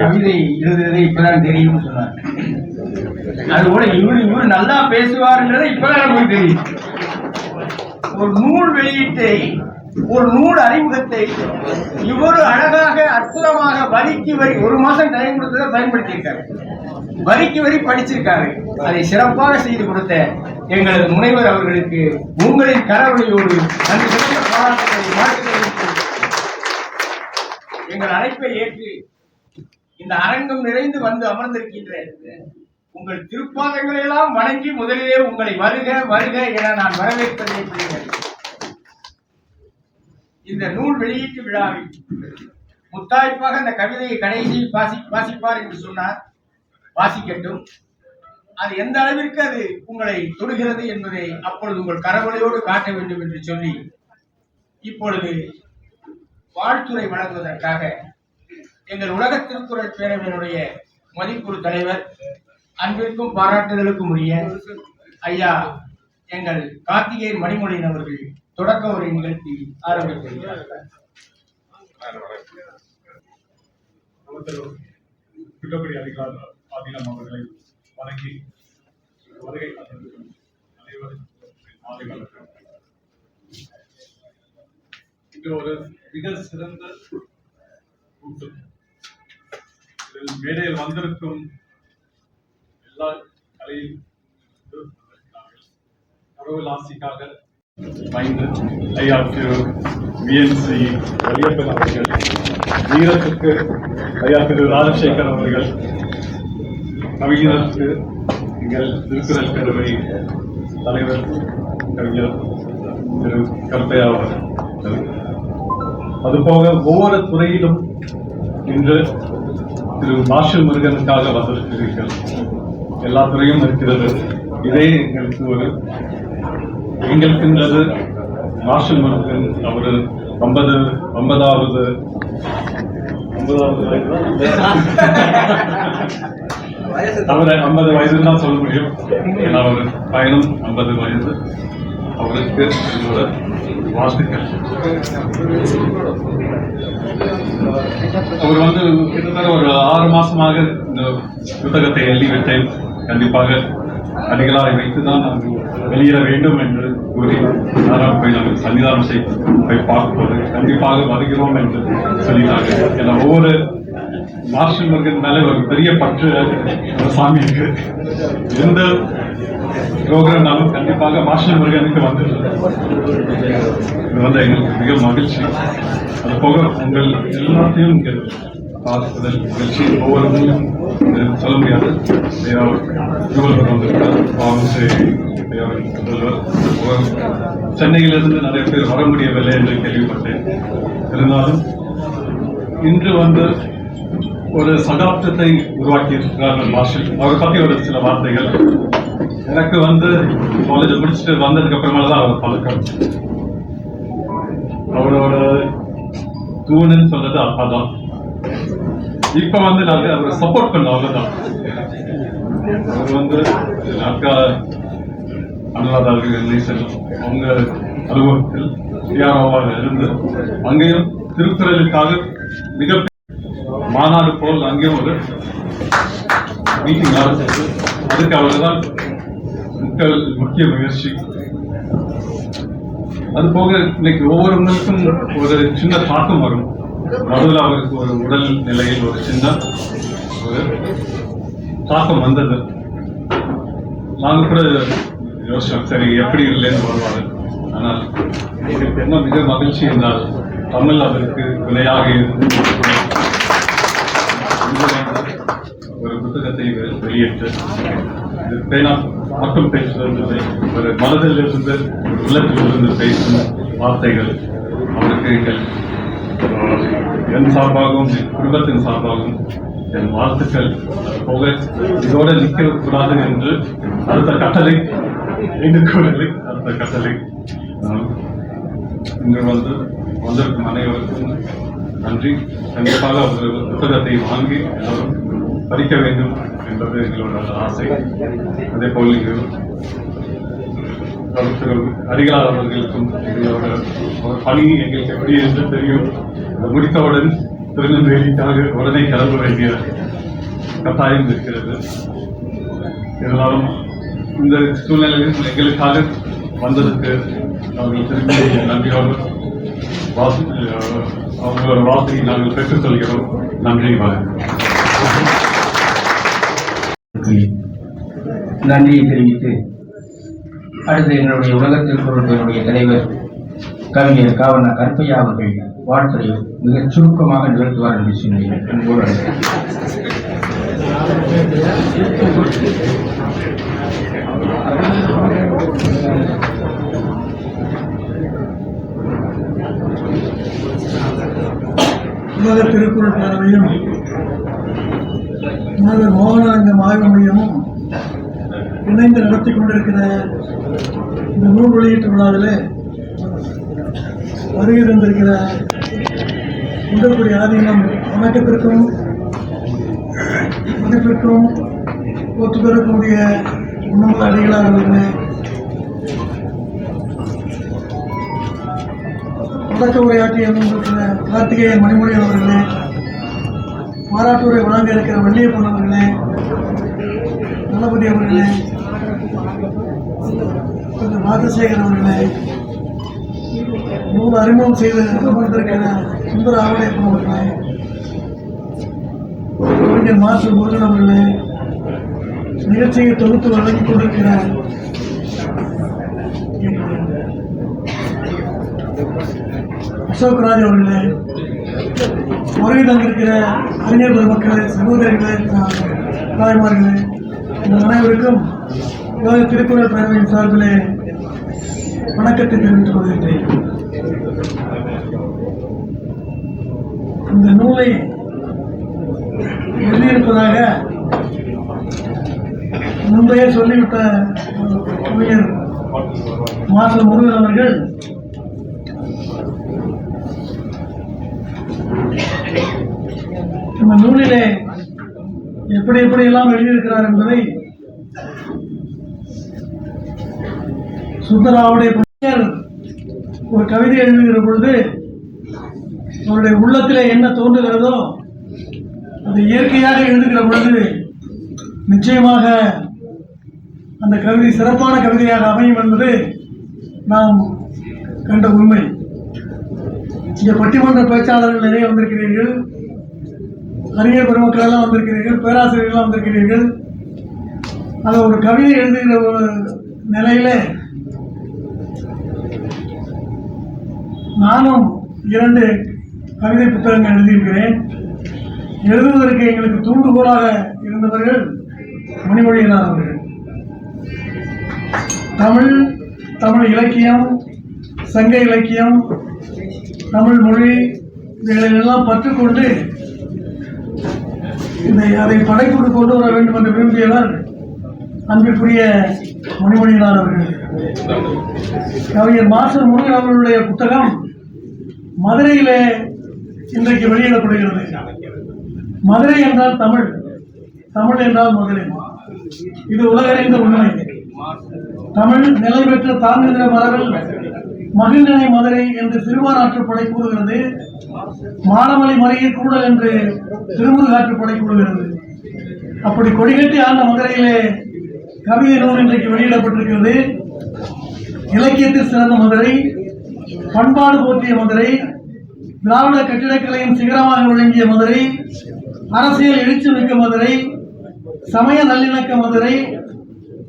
கவிதை எழுதுறது இப்பதான் தெரியும்னு சொன்னாங்க. அது கூட இவரு இவரு நல்லா பேசுவாருன்றதை இப்பதான் நமக்கு தெரியும். ஒரு நூல் வெளியீட்டை ஒரு நூல் அறிமுகத்தை இவ்வொரு அழகாக அற்புதமாக வரிக்கு வரி ஒரு மாசம் டைம் கொடுத்ததை பயன்படுத்தியிருக்காரு. வரிக்கு வரி படிச்சிருக்காரு. அதை சிறப்பாக செய்து கொடுத்த எங்களது முனைவர் அவர்களுக்கு உங்களின் கரவழியோடு நன்றி சிறந்த பாராட்டுகளை எங்கள் அழைப்பை ஏற்று இந்த அரங்கம் நிறைந்து வந்து அமர்ந்திருக்கின்ற உங்கள் திருப்பாதங்களை எல்லாம் வணங்கி முதலிலே உங்களை வருக வருக என நான் வரவேற்பதை இந்த நூல் வெளியீட்டு விழாவில் முத்தாய்ப்பாக அந்த கவிதையை கடைசியில் வாசி வாசிப்பார் என்று சொன்னார். வாசிக்கட்டும். அது எந்த அளவிற்கு அது உங்களை தொடுகிறது என்பதை அப்பொழுது உங்கள் கரவொலையோடு காட்ட வேண்டும் என்று சொல்லி இப்பொழுது வாழ்த்துறை வழங்குவதற்காக எங்கள் உலக திருக்குறள் பேரவையினுடைய மதிப்புறு தலைவர் அன்பிற்கும் பாராட்டுதலுக்கும் உரிய ஐயா எங்கள் கார்த்திகேயன் மணிமொழியின் அவர்கள் தொடக்க உரை நிகழ்த்தி ஆரம்பித்திருக்கிறார் அமைச்சர் அதிகார ஆதீனம் அவர்களை வணங்கி வருகை அனைவரும் இது ஒரு மிக சிறந்த கூட்டம். இதில் மேடையில் வந்திருக்கும் எல்லா கலையும் கடவுள் ஆசிக்காக மைந்து ஐயா விஎன்சி வலியப்பன் அவர்கள் வீரத்துக்கு ஐயா திரு ராஜசேகர் அவர்கள் கவிஞருக்கு எங்கள் திருக்குறள் கருவை தலைவர் கவிஞர் திரு கருப்பையா அவர்கள். அதுபோக ஒவ்வொரு துறையிலும் இன்று திரு மார்ஷல் முருகனுக்காக வந்திருக்கிறீர்கள். எல்லா துறையும் இருக்கிறது. இதே எங்களுக்கு ஒரு எங்களுக்குன்றது மார்ஷல் முருகன் அவர் ஐம்பது ஐம்பதாவது ஐம்பதாவது அவர் ஐம்பது வயதுன்னு தான் சொல்ல முடியும். ஏன்னா அவர் பயணம் ஐம்பது வயது அவருக்கு என்னோட வாழ்த்துக்கள். அவர் வந்து கிட்டத்தட்ட ஒரு ஆறு மாசமாக இந்த புத்தகத்தை எழுதிவிட்டேன். கண்டிப்பாக அடிகளாரை வைத்துதான் நாங்கள் வெளியிட வேண்டும் என்று கூறி நாராயண போய் நாங்கள் சன்னிதானம் செய்து போய் பார்க்கும்போது கண்டிப்பாக வருகிறோம் என்று சொல்லிட்டாங்க ஏன்னா ஒவ்வொரு மார்ஷல் முருகன் மேலே ஒரு பெரிய பற்று அந்த சாமிக்கு. எந்த ப்ரோக்ராம்னாலும் கண்டிப்பாக மாஸ்டர் முருகனுக்கு வந்து இது வந்து எங்களுக்கு மிக மகிழ்ச்சி. அது போக உங்கள் எல்லாத்தையும் இங்கே பார்ப்பதில் மகிழ்ச்சி. ஒவ்வொருவரையும் சொல்ல முடியாது. ஐயா திருவள்ளுவர் வந்திருக்கார் முதல்வர். சென்னையிலிருந்து நிறைய பேர் வர முடியவில்லை என்று கேள்விப்பட்டேன். இருந்தாலும் இன்று வந்து ஒரு சகாப்தத்தை உருவாக்கி இருக்கிறார்கள் மாஸ்டர். அவரை பற்றி ஒரு சில வார்த்தைகள். எனக்கு வந்து காலேஜ் முடிச்சுட்டு வந்ததுக்கு அப்புறமா தான் அவர் பழக்கம். அவரோட தூணுன்னு சொல்றது அப்பா தான் இப்ப வந்து நாங்க அவரை சப்போர்ட் பண்ண அவ்வளவுதான். அவர் வந்து அக்கா அனுராதார்கள் அவங்க அலுவலகத்தில் டிஆர்ஓவாக இருந்து அங்கேயும் திருக்குறளுக்காக மிக மாநாடு போல் அங்கேயும் ஒரு மீட்டிங் ஆரம்பிச்சது அதுக்கு அவர் தான் மக்கள் முக்கிய முயற்சி. அது போக இன்னைக்கு ஒவ்வொருவருக்கும் ஒரு சின்ன தாக்கம் வரும். நடுவில் அவருக்கு ஒரு உடல் நிலையில் ஒரு சின்ன ஒரு தாக்கம் வந்தது. நாங்கள் கூட யோசிச்சோம் சரி எப்படி இல்லைன்னு வருவாங்க ஆனால் எனக்கு என்ன மிக மகிழ்ச்சி என்றால் தமிழ் அதற்கு வினையாக இருந்து ஒரு புத்தகத்தை வெளியிட்டு இது பேனா மக்கள் பேசுவதில்லை ஒரு மனதில் இருந்து உள்ளத்தில் பேசும் வார்த்தைகள் அவருக்கு எங்கள் என் சார்பாகவும் என் குடும்பத்தின் சார்பாகவும் என் வாழ்த்துக்கள் போக இதோட நிற்க கூடாது என்று அடுத்த கட்டளை எங்களுக்கு அடுத்த கட்டளை. அஹ், இங்கு வந்து வந்திருக்கும் அனைவருக்கும் நன்றி. கண்டிப்பாக ஒரு புத்தகத்தை வாங்கி எல்லாரும் படிக்க வேண்டும். என்பது எங்களோட ஆசை அதே போல் இங்கு திரு எங்களோட பணி எங்களுக்கு எப்படி என்று தெரியும் முடித்தவுடன் திருநெல்வேலிக்காக உடனே கிளம்ப வேண்டிய கட்டாயம் இருக்கிறது இருந்தாலும் இந்த சூழ்நிலையில் எங்களுக்காக வந்ததுக்கு நாங்கள் திரும்பி நன்றியோடு வாசி அவங்களோட வார்த்தையை நாங்கள் பெற்றுச் சொல்கிறோம் நன்றி வணக்கம் நன்றியை தெரிவித்து அடுத்து எங்களுடைய உலகத்தில் பொருட்களுடைய தலைவர் கவிஞர் காவன கற்பையா அவர்கள் வாழ்த்துறை மிக சுருக்கமாக நிகழ்த்துவார் என்று சொன்னீர்கள் அன்போடு உலக திருக்குறள் பேரவையும் மாணவர் மோகனானந்தம் ஆய்வு மையமும் இணைந்து நடத்தி கொண்டிருக்கிற இந்த நூல் வெளியீட்டு விழாவிலே வருகை தந்திருக்கிற உடற்குடி ஆதீனம் வணக்கத்திற்கும் மதிப்பிற்கும் ஒத்து பெறக்கூடிய உணவு அடிகளாக இருந்தேன் தொடக்க உரையாற்றி கார்த்திகேயன் மணிமொழி அவர்களே பாராட்டுரை வழங்க இருக்கிற வள்ளியப்பன் அவர்களே தளபதி அவர்களே கொஞ்சம் ராஜசேகர் அவர்களே மூணு அறிமுகம் செய்து அமர்ந்திருக்கிற சுந்தர ஆவடையப்பன் அவர்களே கவிஞர் மாஸ்டர் முருகன் அவர்களே நிகழ்ச்சியை தொகுத்து வழங்கிக் கொண்டிருக்கிற அசோக் ராஜ் அவர்களே வருகை தந்திருக்கிற அறிஞர் பெருமக்களே சகோதரிகளே தாய்மார்களே உங்கள் அனைவருக்கும் திருக்குறள் பேரவையின் சார்பிலே வணக்கத்தை தெரிவித்துக் கொள்கின்றேன். இந்த நூலை எழுதியிருப்பதாக முந்தைய சொல்லிவிட்ட கவிஞர் மாஸ்டர் முருகன் அவர்கள் இந்த நூலிலே எப்படி எப்படியெல்லாம் எழுதியிருக்கிறார் என்பதை சுந்தராவுடைய பெயர் ஒரு கவிதை எழுதுகிற பொழுது அவருடைய உள்ளத்திலே என்ன தோன்றுகிறதோ அது இயற்கையாக எழுதுகிற பொழுது நிச்சயமாக அந்த கவிதை சிறப்பான கவிதையாக அமையும் என்பது நாம் கண்ட உண்மை. இங்கே பட்டிமன்ற பேச்சாளர்கள் நிறைய வந்திருக்கிறீர்கள். அறிஞர் பெருமக்கள் எல்லாம் வந்திருக்கிறீர்கள் பேராசிரியர்கள்லாம் வந்திருக்கிறீர்கள். அது ஒரு கவிதை எழுதுகிற ஒரு நிலையில நானும் இரண்டு கவிதை புத்தகங்கள் எழுதியிருக்கிறேன். எழுதுவதற்கு எங்களுக்கு தூண்டுகோலாக இருந்தவர்கள் மணிமொழியினார் அவர்கள். தமிழ் தமிழ் இலக்கியம் சங்க இலக்கியம் தமிழ் மொழி இவைகளெல்லாம் பற்றுக்கொண்டு இதை அதை படைப்புக்கு கொண்டு வர வேண்டும் என்று விரும்பியவர் அன்பிற்குரிய மணிமணியினார் அவர்கள். கவிஞர் மாஸ்டர் முருகன் அவர்களுடைய புத்தகம் மதுரையிலே இன்றைக்கு வெளியிடப்படுகிறது. மதுரை என்றால் தமிழ் தமிழ் என்றால் மதுரை. இது உலகறிந்த உண்மை. தமிழ் நிலை பெற்ற தாங்குகிற மரபில் மகிழ்நிலை மதுரை என்று சிறுவாராற்றுப்படை கூறுகிறது. மானமலை மறையில் கூடல் என்று திருமுருகாற்றுப்படை கூறுகிறது. அப்படி கொடிகட்டி ஆண்ட மதுரையிலே கவிதை நூல் இன்றைக்கு வெளியிடப்பட்டிருக்கிறது. இலக்கியத்தில் சிறந்த மதுரை பண்பாடு போற்றிய மதுரை திராவிட கட்டிடக்கலையின் சிகரமாக விளங்கிய மதுரை அரசியல் எழுச்சி மிக்க மதுரை சமய நல்லிணக்க மதுரை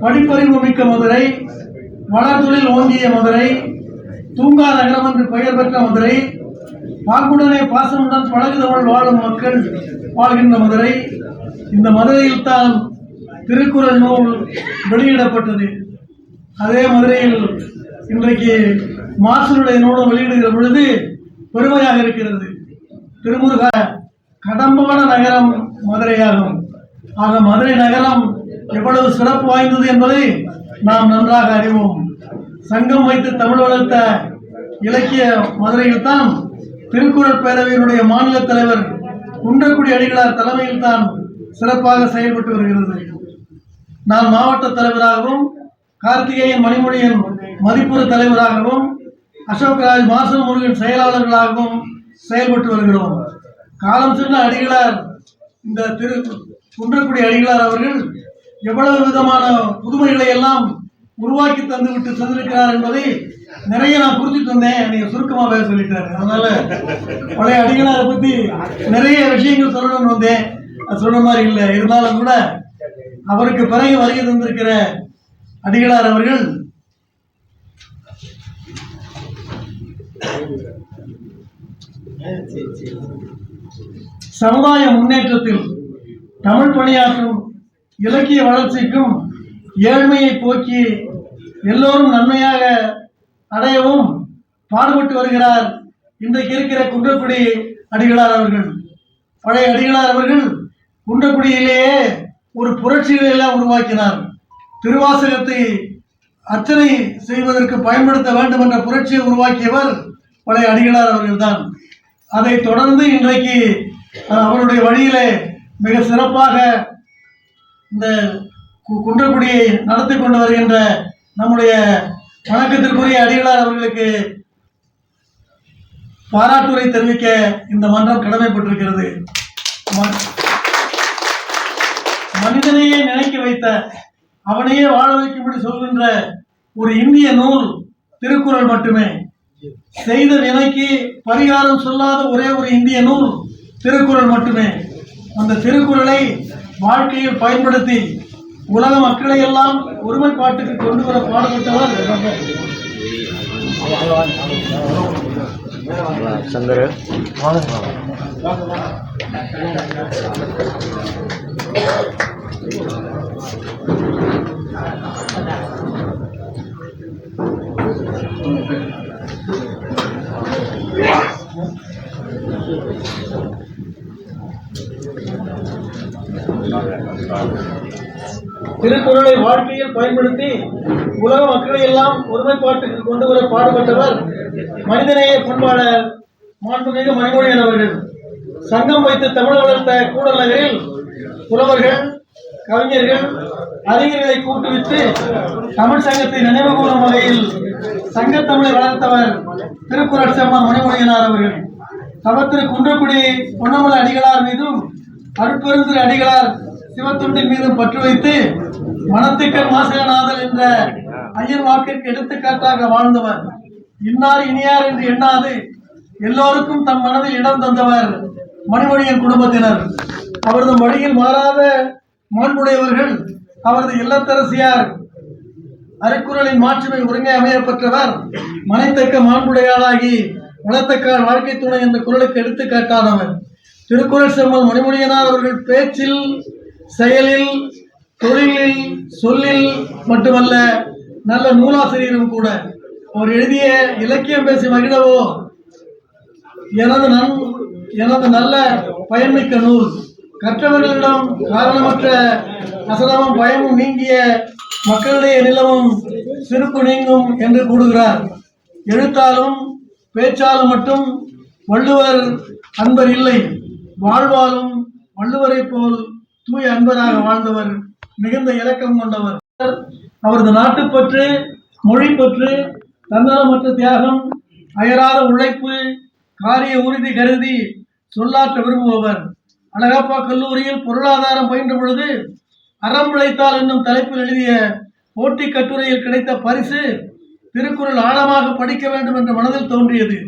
படிப்பறிவு மிக்க மதுரை வளர்தொழில் ஓங்கிய மதுரை தூங்கா நகரம் என்று பெயர் பெற்ற மதுரை பாக்குடனே பாசனுடன் பழகுதவள் வாழும் மக்கள் வாழ்கின்ற மதுரை. இந்த மதுரையில் தான் திருக்குறள் நூல் வெளியிடப்பட்டது. அதே மதுரையில் இன்றைக்கு மாசனுடைய நூலும் வெளியிடுகிற பொழுது பெருமையாக இருக்கிறது. திருமுருக கடம்பான நகரம் மதுரையாகும். ஆக மதுரை நகரம் எவ்வளவு சிறப்பு வாய்ந்தது என்பதை நாம் நன்றாக அறிவோம். சங்கம் வைத்து தமிழ் வளர்த்த இலக்கிய மதுரையில் தான் திருக்குறள் பேரவையினுடைய மாநில தலைவர் குன்றக்குடி அடிகளார் தலைமையில் தான் சிறப்பாக செயல்பட்டு வருகிறது. நான் மாவட்ட தலைவராகவும் கார்த்திகேயன் மணிமொழியின் மதிப்புற தலைவராகவும் அசோக்ராஜ் மாசம் முருகன் செயலாளர்களாகவும் செயல்பட்டு வருகிறோம். காலம் சென்ற அடிகளார் இந்த திரு குன்றக்குடி அடிகளார் அவர்கள் எவ்வளவு விதமான புதுமைகளை எல்லாம் உருவாக்கி தந்துவிட்டு சென்றிருக்கிறார் என்பதை நிறைய நான் புரிஞ்சுட்டு வந்தேன். நீங்க சுருக்கமா பேச சொல்லிட்டாரு. அதனால பழைய அடிகளாரை பத்தி நிறைய விஷயங்கள் சொல்லணும்னு வந்தேன். சொல்ற மாதிரி இல்லை. இருந்தாலும் கூட அவருக்கு பிறகு வருகை தந்திருக்கிற அடிகளார் அவர்கள் சமுதாய முன்னேற்றத்தில் தமிழ் பணியாற்றும் இலக்கிய வளர்ச்சிக்கும் ஏழ்மையை போக்கி எல்லோரும் நன்மையாக அடையவும் பாடுபட்டு வருகிறார் இன்றைக்கு இருக்கிற குன்றக்குடி அடிகளார் அவர்கள். பழைய அடிகளார் அவர்கள் குன்றக்குடியிலேயே ஒரு புரட்சிகளை எல்லாம் உருவாக்கினார். திருவாசகத்தை அர்ச்சனை செய்வதற்கு பயன்படுத்த வேண்டும் என்ற புரட்சியை உருவாக்கியவர் பழைய அடிகளார் அவர்கள்தான். அதை தொடர்ந்து இன்றைக்கு அவருடைய வழியிலே மிக சிறப்பாக இந்த குன்றக்குடியை நடத்தி கொண்டு வருகின்ற நம்முடைய வணக்கத்திற்குரிய அடிகளார் அவர்களுக்கு பாராட்டுரை தெரிவிக்க இந்த மன்றம் கடமைப்பட்டிருக்கிறது. மனிதனையே நினைக்க வைத்த அவனையே வாழ வைக்கும்படி சொல்கின்ற ஒரு இந்திய நூல் திருக்குறள் மட்டுமே. செய்த வினைக்கு பரிகாரம் சொல்லாத ஒரே ஒரு இந்திய நூல் திருக்குறள் மட்டுமே. அந்த திருக்குறளை வாழ்க்கையில் பயன்படுத்தி உலக மக்களை எல்லாம் ஒருமைப்பாட்டுக்கு கொண்டு வர பாடுபட்டவர் திருக்குறளை வாழ்க்கையில் பயன்படுத்தி உலக மக்களை எல்லாம் ஒருமைப்பாட்டுக்கு கொண்டு வர பாடுபட்டவர் மனிதநேய பண்பாளர் மாண்புமிகு மணிமொழியன் அவர்கள். சங்கம் வைத்து தமிழ் வளர்த்த கூடல் நகரில் புலவர்கள் கவிஞர்கள் அறிஞர்களை கூட்டுவித்து தமிழ் சங்கத்தை நினைவு கூறும் வகையில் சங்கத்தமிழை வளர்த்தவர் திருக்குறள் செம்மன் மணிமொழியனார் அவர்கள். தவத்திரு குன்றக்குடி பொன்னமலை அடிகளார் மீதும் அருட்பெருந்திரு அடிகளார் சிவத்துண்டின் மீது பற்று வைத்து மனத்துக்கள் மாசகநாதல் என்ற ஐயர் வாக்கிற்கு எடுத்துக்காட்டாக வாழ்ந்தவர். இன்னார் இனியார் என்று எண்ணாது எல்லோருக்கும் தம் மனதில் இடம் தந்தவர் மணிமொழியின் குடும்பத்தினர். அவரது வழியில் மாறாத மாண்புடையவர்கள் அவரது இல்லத்தரசியார். அருக்குறளின் மாற்றுமை ஒருங்கே அமையப்பெற்றவர் மனைத்தக்க மாண்புடையாளாகி வளத்தக்கால் வாழ்க்கை துணை என்ற குரலுக்கு எடுத்துக்காட்டானவர். திருக்குறள் செம்மல் மணிமொழியனார் அவர்கள் பேச்சில் செயலில் தொழிலில் சொல்லில் மட்டுமல்ல நல்ல நூலாசிரியரும் கூட. அவர் எழுதிய இலக்கியம் பேசி மகிழவோ? எனது நன் எனது நல்ல பயன்மிக்க நூல். கற்றவர்களிடம் காரணமற்ற அசலமும் பயமும் நீங்கிய மக்களிடையே நிலவும் சிறப்பு நீங்கும் என்று கூறுகிறார். எழுத்தாலும் பேச்சாலும் மட்டும் வள்ளுவர் அன்பர் இல்லை. வாழ்வாலும் வள்ளுவரைப் போல் தூய அன்பராக வாழ்ந்தவர் மிகுந்த இலக்கம் கொண்டவர். அவரது நாட்டுப்பற்று பற்று தன்னலமற்ற தியாகம் அயராத உழைப்பு காரிய உறுதி கருதி சொல்லாற்ற விரும்புபவர். அழகப்பா கல்லூரியில் பொருளாதாரம் பயின்ற பொழுது அறம் பிழைத்தால் என்னும் தலைப்பில் எழுதிய போட்டி கட்டுரையில் கிடைத்த பரிசு திருக்குறள் ஆழமாக படிக்க வேண்டும் என்ற மனதில் தோன்றியது.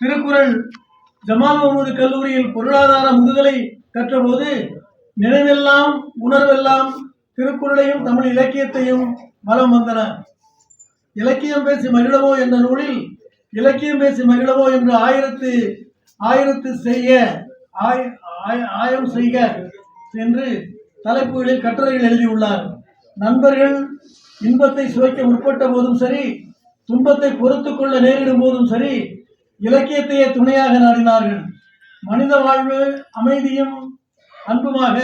திருக்குறள் ஜமால் முகமது கல்லூரியில் பொருளாதார முதுகலை கற்றபோது நினைவெல்லாம் உணர்வெல்லாம் திருக்குறளையும் தமிழ் இலக்கியத்தையும் வலம் வந்தன. இலக்கியம் பேசி மகிழவோ என்ற நூலில் இலக்கியம் பேசி மகிழவோ என்று ஆயிரத்து ஆயிரத்து செய்ய ஆய- ஆய- ஆயம் செய்க என்று தலைப்புகளில் கட்டுரைகள் எழுதியுள்ளார். நண்பர்கள் இன்பத்தை சுவைக்க முற்பட்ட போதும் சரி துன்பத்தை பொறுத்து கொள்ள நேரிடும் போதும் சரி இலக்கியத்தையே துணையாக நாடினார்கள். மனித வாழ்வு அமைதியும் அன்புமாக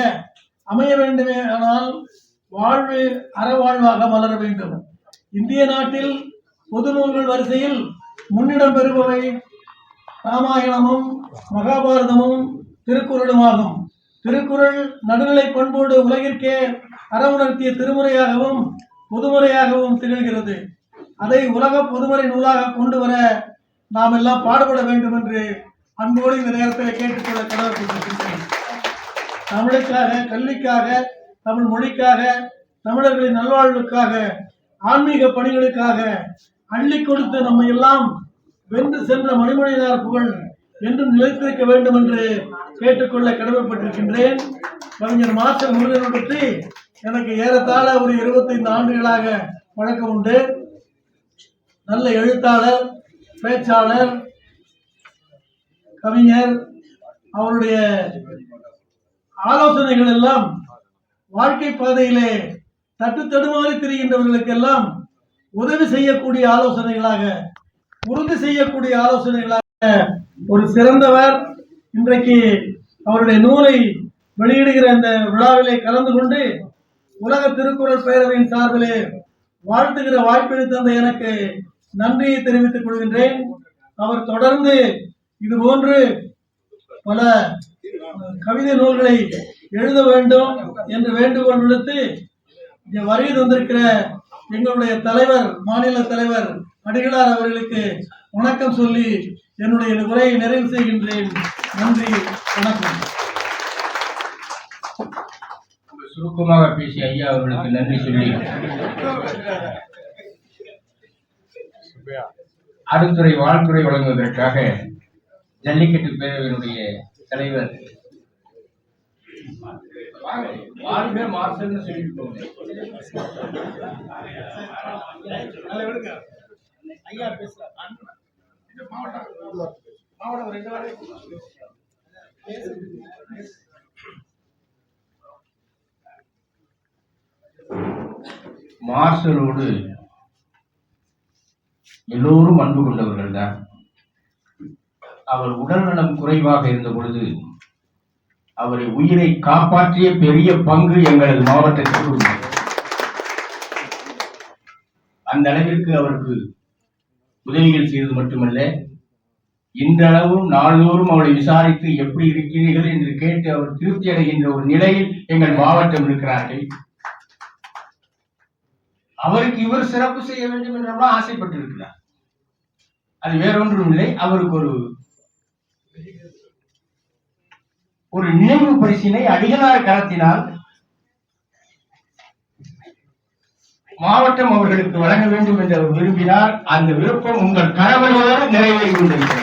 அமைய வேண்டுமே ஆனால் வாழ்வு அறவாழ்வாக மலர வேண்டும். இந்திய நாட்டில் பொது நூல்கள் வரிசையில் முன்னிடம் பெறுபவை ராமாயணமும் மகாபாரதமும் திருக்குறளுமாகும். திருக்குறள் நடுநிலை பண்போடு உலகிற்கே அறவுணர்த்திய திருமுறையாகவும் பொதுமுறையாகவும் திகழ்கிறது. அதை உலக பொதுமுறை நூலாக கொண்டு வர நாம் எல்லாம் பாடுபட வேண்டும் என்று அன்போடு இந்த நேரத்தில் கேட்டுக்கொள்ள கடவுள் தமிழுக்காக கல்விக்காக தமிழ் மொழிக்காக தமிழர்களின் நல்வாழ்வுக்காக ஆன்மீக பணிகளுக்காக அள்ளி கொடுத்து நம்மை எல்லாம் வென்று சென்ற மணிமொழியார் புகழ் என்றும் நிலைத்திருக்க வேண்டும் என்று கேட்டுக்கொள்ள கடமைப்பட்டிருக்கின்றேன். கவிஞர் மாஸ்டர் முருகனை பற்றி எனக்கு ஏறத்தாழ ஒரு இருபத்தைந்து ஆண்டுகளாக வழக்கம் உண்டு. நல்ல எழுத்தாளர் பேச்சாளர் கவிஞர் அவருடைய ஆலோசனைகள் எல்லாம் வாழ்க்கை பாதையிலே தட்டு தடுமாறி திரிகின்றவர்களுக்கெல்லாம் உதவி செய்யக்கூடிய ஆலோசனைகளாக உறுதி செய்யக்கூடிய ஆலோசனைகளாக ஒரு சிறந்தவர் இன்றைக்கு அவருடைய நூலை வெளியிடுகிற அந்த விழாவிலே கலந்து கொண்டு உலக திருக்குறள் பேரவையின் சார்பிலே வாழ்த்துகிற வாய்ப்பினை தந்த எனக்கு நன்றியை தெரிவித்துக் கொள்கின்றேன். அவர் தொடர்ந்து இது போன்று பல கவிதை நூல்களை எழுத வேண்டும் என்று வேண்டுகோள் விடுத்து இங்கே வருகை தந்திருக்கிற எங்களுடைய தலைவர் மாநில தலைவர் அடிகளார் அவர்களுக்கு வணக்கம் சொல்லி என்னுடைய உரையை நிறைவு செய்கின்றேன். நன்றி வணக்கம். சுருக்கமாக பேசிய ஐயா அவர்களுக்கு நன்றி சொல்லி. அடுத்துறை வாழ்த்துறை வழங்குவதற்காக ஜல்லிக்கட்டு பேரவையினுடைய தலைவர் மார்சல்னு போங்க. மார்ஷலோடு எல்லோரும் அன்பு கொண்டவர்கள் தான் அவர் உடல்நலம் குறைவாக இருந்த பொழுது அவரை உயிரை காப்பாற்றிய பெரிய பங்கு எங்களது மாவட்டத்திற்கு உள்ளது. அந்த அளவிற்கு அவருக்கு உதவிகள் செய்தது மட்டுமல்ல இன்றளவும் நாள்தோறும் அவளை விசாரித்து எப்படி இருக்கிறீர்கள் என்று கேட்டு அவர் திருப்தி அடைகின்ற ஒரு நிலையில் எங்கள் மாவட்டம் இருக்கிறார்கள். அவருக்கு இவர் சிறப்பு செய்ய வேண்டும் என்றெல்லாம் ஆசைப்பட்டிருக்கிறார். அது வேறொன்றும் இல்லை அவருக்கு ஒரு ஒரு நினைவு பரிசினை அடிகளார் கரத்தினால் மாவட்டம் அவர்களுக்கு வழங்க வேண்டும் என்று அவர் விரும்பினார். அந்த விருப்பம் உங்கள் கரவலோடு நிறைவேறி கொண்டிருக்கிறது.